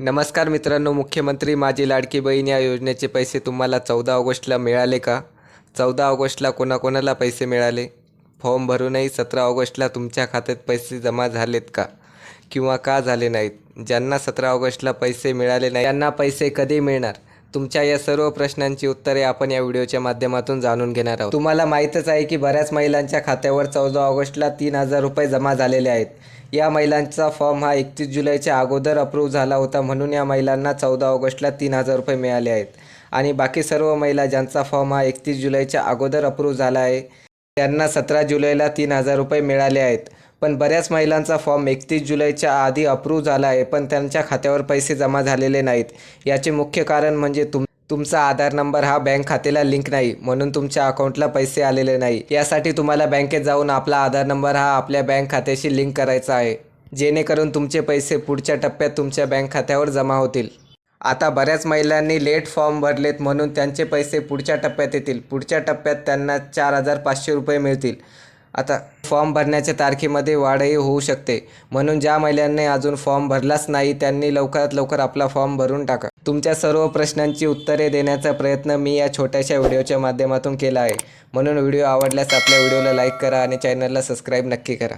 नमस्कार मित्रांनो मुख्यमंत्री माझी लाडकी बहीण या योजनेचे पैसे तुम्हाला चौदा ऑगस्टला मिळाले का? चौदा ऑगस्टला कोणाकोणाला पैसे मिळाले? फॉर्म भरूनही सतरा ऑगस्टला तुमच्या खात्यात पैसे जमा झालेत का? किंवा का झाले नाहीत? ज्यांना सतरा ऑगस्टला पैसे मिळाले नाही त्यांना पैसे कधी मिळणार? तुमच्या या सर्व प्रश्नांची उत्तरे आपण या व्हिडिओच्या माध्यमातून जाणून घेणार आहोत. तुम्हाला माहीतच आहे की बऱ्याच महिलांच्या खात्यावर चौदा ऑगस्टला तीन हजार रुपये जमा झालेले आहेत. या महिलांचा फॉर्म हा एकतीस जुलैच्या अगोदर अप्रूव्ह झाला होता म्हणून या महिलांना चौदा ऑगस्टला तीन हजार रुपये मिळाले आहेत. आणि बाकी सर्व महिला ज्यांचा फॉर्म हा एकतीस जुलैच्या अगोदर अप्रूव्ह झाला आहे त्यांना सतरा जुलैला तीन हजार रुपये मिळाले आहेत. पण बऱ्याच महिलांचा फॉर्म एकतीस जुलैच्या आधी अप्रूव्ह झाला आहे पण त्यांच्या खात्यावर पैसे जमा झालेले नाहीत. याचे मुख्य कारण म्हणजे तुम तुमचा आधार नंबर हा बँक खात्याला लिंक नाही म्हणून तुमच्या अकाउंटला पैसे आलेले नाही. यासाठी तुम्हाला बँकेत जाऊन आपला आधार नंबर हा आपल्या बँक खात्याशी लिंक करायचा आहे जेणेकरून तुमचे पैसे पुढच्या टप्प्यात तुमच्या बँक खात्यावर जमा होतील. आता बऱ्याच महिलांनी लेट फॉर्म भरलेत म्हणून त्यांचे पैसे पुढच्या टप्प्यात येतील. पुढच्या टप्प्यात त्यांना चार हजार पाचशे रुपये मिळतील. आता फॉर्म भरण्याच्या तारखेमध्ये वाढही होऊ शकते म्हणून ज्या महिलांनी अजून फॉर्म भरलाच नाही त्यांनी लवकरात लवकर आपला फॉर्म भरून टाका. तुमच्या सर्व प्रश्नांची उत्तरे देण्याचा प्रयत्न मी या छोट्याशा व्हिडिओच्या माध्यमातून केला आहे. म्हणून व्हिडिओ आवडल्यास आपल्या व्हिडिओला लाईक करा आणि चॅनलला सबस्क्राईब नक्की करा.